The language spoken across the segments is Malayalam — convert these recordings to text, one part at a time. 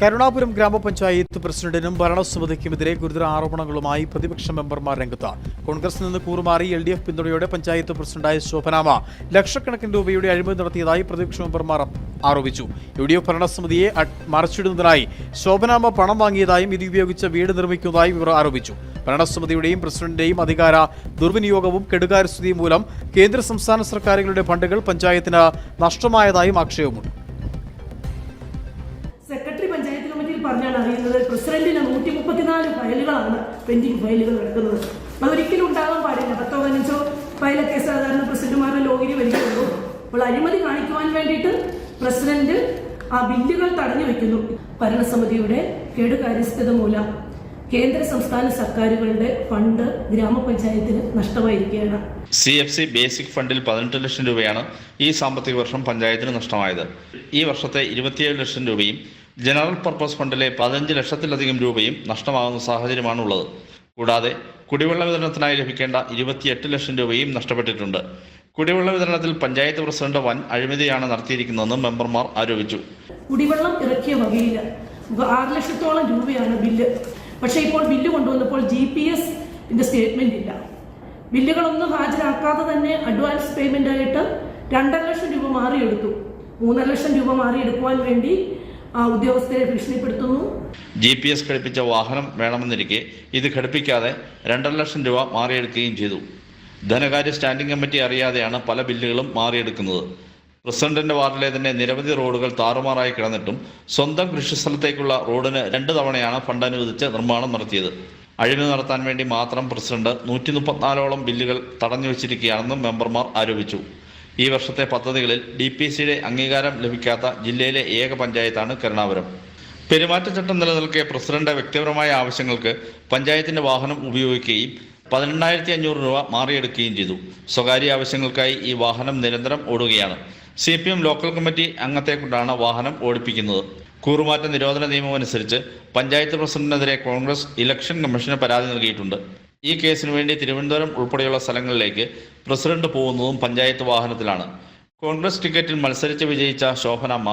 കരുണാപുരം ഗ്രാമപഞ്ചായത്ത് പ്രസിഡന്റിനും ഭരണസമിതിക്കുമെതിരെ ഗുരുതര ആരോപണങ്ങളുമായി പ്രതിപക്ഷ മെമ്പർമാർ രംഗത്ത് കോൺഗ്രസിൽ നിന്ന് കൂറുമാറി എൽ ഡി എഫ് പിന്തുണയോടെ പഞ്ചായത്ത് പ്രസിഡന്റായ ശോഭനാമ ലക്ഷക്കണക്കിന് രൂപയുടെ അഴിമതി നടത്തിയതായി പ്രതിപക്ഷ മെമ്പർമാർ ആരോപിച്ചു. യു ഡി എഫ് ഭരണസമിതിയെ മറച്ചിടുന്നതിനായി ശോഭനാമ പണം വാങ്ങിയതായും ഇത് ഉപയോഗിച്ച് വീട് നിർമ്മിക്കുന്നതായും ഇവർ ആരോപിച്ചു. ഭരണസമിതിയുടെയും പ്രസിഡന്റിന്റെയും അധികാര ദുർവിനിയോഗവും കെടുകാര്യസ്ഥിതിയും മൂലം കേന്ദ്ര സംസ്ഥാന സർക്കാരുകളുടെ ഫണ്ടുകൾ പഞ്ചായത്തിന് നഷ്ടമായതായും ആക്ഷേപമുണ്ട്. പഞ്ചായത്ത് പറഞ്ഞാൽ അറിയുന്നത്. പ്രസിഡന്റിന് നൂറ്റി മുപ്പത്തിനാല് ഫയലുകളാണ് പെൻഡിങ് ഫയലുകൾ നടക്കുന്നത് അതൊരിക്കലും ഉണ്ടാകാൻ പാടില്ല. പത്തോ പതിനഞ്ചോ ഫയലൊക്കെ സാധാരണ പ്രസിഡന്റുമാരുടെ ലോഗിന് വരികയുള്ളൂ. അപ്പോൾ അഴിമതി കാണിക്കുവാൻ വേണ്ടിയിട്ട് പ്രസിഡന്റ് ആ ബില്ലുകൾ തടഞ്ഞു വെക്കുന്നു. ഭരണസമിതിയുടെ കേടുകാര്യസ്ഥത മൂലം കേന്ദ്ര സംസ്ഥാന സർക്കാരുകളുടെ ഫണ്ട് ഗ്രാമപഞ്ചായത്തിന് നഷ്ടമായിരിക്കുകയാണ്. സി എഫ് സി ബേസിക് ഫണ്ടിൽ പതിനെട്ട് ലക്ഷം രൂപയാണ് ഈ സാമ്പത്തിക വർഷം പഞ്ചായത്തിന് നഷ്ടമായത്. ഈ വർഷത്തെ ഇരുപത്തിയേഴ് ലക്ഷം രൂപയും ജനറൽ പർപ്പസ് ഫണ്ടിലെ പതിനഞ്ച് ലക്ഷത്തിലധികം രൂപയും നഷ്ടമാകുന്ന സാഹചര്യമാണ് ഉള്ളത് കൂടാതെ കുടിവെള്ള വിതരണത്തിനായി ലഭിക്കേണ്ട ഇരുപത്തിയെട്ട് ലക്ഷം രൂപയും നഷ്ടപ്പെട്ടിട്ടുണ്ട്. കുടിവെള്ള വിതരണത്തിൽ പഞ്ചായത്ത് പ്രസിഡന്റ് വൻ അഴിമതിയാണ് നടത്തിയിരിക്കുന്നതെന്ന് മെമ്പർമാർ ആരോപിച്ചു. കുടിവെള്ളം ഇറക്കിയ വകയില്ല ആറ് ലക്ഷത്തോളം രൂപയാണ് ബില്ല്. പക്ഷേ ഇപ്പോൾ ബില്ല് കൊണ്ടുവന്നപ്പോൾ ജി പി എസ് സ്റ്റേറ്റ്മെന്റ് ഇല്ല. ബില്ലുകളൊന്നും ഹാജരാക്കാതെ തന്നെ അഡ്വാൻസ് പേയ്മെന്റ് ആയിട്ട് രണ്ടര ലക്ഷം രൂപ മാറിയെടുത്തു. മൂന്നര ലക്ഷം രൂപ മാറിയെടുക്കുവാൻ വേണ്ടി ഉദ്യോഗസ്ഥരെ ഭീഷണിപ്പെടുത്തുന്നു. ജി പി എസ് ഘടിപ്പിച്ച വാഹനം വേണമെന്നിരിക്കെ ഇത് ഘടിപ്പിക്കാതെ രണ്ടര ലക്ഷം രൂപ മാറിയെടുക്കുകയും ചെയ്തു. ധനകാര്യ സ്റ്റാൻഡിംഗ് കമ്മിറ്റി അറിയാതെയാണ് പല ബില്ലുകളും മാറിയെടുക്കുന്നത്. പ്രസിഡന്റിന്റെ വാർഡിലെ തന്നെ നിരവധി റോഡുകൾ താറുമാറായി കിടന്നിട്ടും സ്വന്തം കൃഷിസ്ഥലത്തേക്കുള്ള റോഡിന് രണ്ട് തവണയാണ് ഫണ്ട് അനുവദിച്ച് നിർമ്മാണം നടത്തിയത്. അഴിമതി നടത്താൻ വേണ്ടി മാത്രം പ്രസിഡന്റ് നൂറ്റി മുപ്പത്തിനാലോളം ബില്ലുകൾ തടഞ്ഞു വെച്ചിരിക്കുകയാണെന്നും മെമ്പർമാർ ആരോപിച്ചു. ഈ വർഷത്തെ പദ്ധതികളിൽ ഡി പി സിയുടെ അംഗീകാരം ലഭിക്കാത്ത ജില്ലയിലെ ഏക പഞ്ചായത്താണ് കരുണാപുരം പെരുമാറ്റച്ചട്ടം നിലനിൽക്കെ പ്രസിഡന്റ് വ്യക്തിപരമായ ആവശ്യങ്ങൾക്ക് പഞ്ചായത്തിന്റെ വാഹനം ഉപയോഗിക്കുകയും പതിനെണ്ണായിരത്തി അഞ്ഞൂറ് രൂപ മാറിയെടുക്കുകയും ചെയ്തു. സ്വകാര്യ ആവശ്യങ്ങൾക്കായി ഈ വാഹനം നിരന്തരം ഓടുകയാണ്. C P M local committee അംഗത്തെ കൊണ്ടാണ് വാഹനം ഓടിപ്പിക്കുന്നത്. കൂറുമാറ്റ നിരോധന നിയമം അനുസരിച്ച് പഞ്ചായത്ത് പ്രസിഡന്റിനെതിരെ കോൺഗ്രസ് ഇലക്ഷൻ കമ്മീഷന് പരാതി നൽകിയിട്ടുണ്ട്. ഈ കേസിന് വേണ്ടി തിരുവനന്തപുരം ഉൾപ്പെടെയുള്ള സ്ഥലങ്ങളിലേക്ക് പ്രസിഡന്റ് പോകുന്നതും പഞ്ചായത്ത് വാഹനത്തിലാണ്. കോൺഗ്രസ് ടിക്കറ്റിൽ മത്സരിച്ച് വിജയിച്ച ശോഭനാമ്മ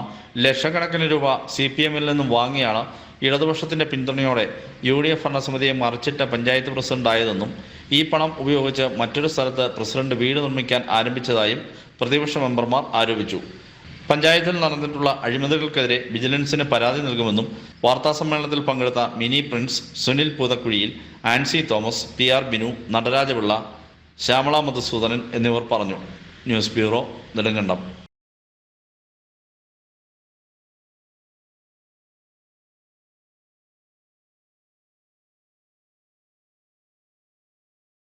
ലക്ഷക്കണക്കിന് രൂപ സി പി എമ്മിൽ നിന്നും വാങ്ങിയാണ് ഇടതുപക്ഷത്തിന്റെ പിന്തുണയോടെ യു ഡി എഫ് ഭരണസമിതിയെ മറിച്ചിട്ട പഞ്ചായത്ത് പ്രസിഡന്റായതെന്നും ഈ പണം ഉപയോഗിച്ച് മറ്റൊരു സ്ഥലത്ത് പ്രസിഡന്റ് വീട് നിർമ്മിക്കാൻ ആരംഭിച്ചതായും പ്രതിപക്ഷ മെമ്പർമാർ ആരോപിച്ചു. പഞ്ചായത്തിൽ നടന്നിട്ടുള്ള അഴിമതികൾക്കെതിരെ വിജിലൻസിന് പരാതി നൽകുമെന്നും വാർത്താസമ്മേളനത്തിൽ പങ്കെടുത്ത മിനി പ്രിൻസ് സുനിൽ പൂതക്കുഴിയിൽ ആൻസി തോമസ് പി ആർ ബിനു നടരാജപിള്ള ശ്യാമള മധുസൂദനൻ എന്നിവർ പറഞ്ഞു. News bureau Nedumkandam.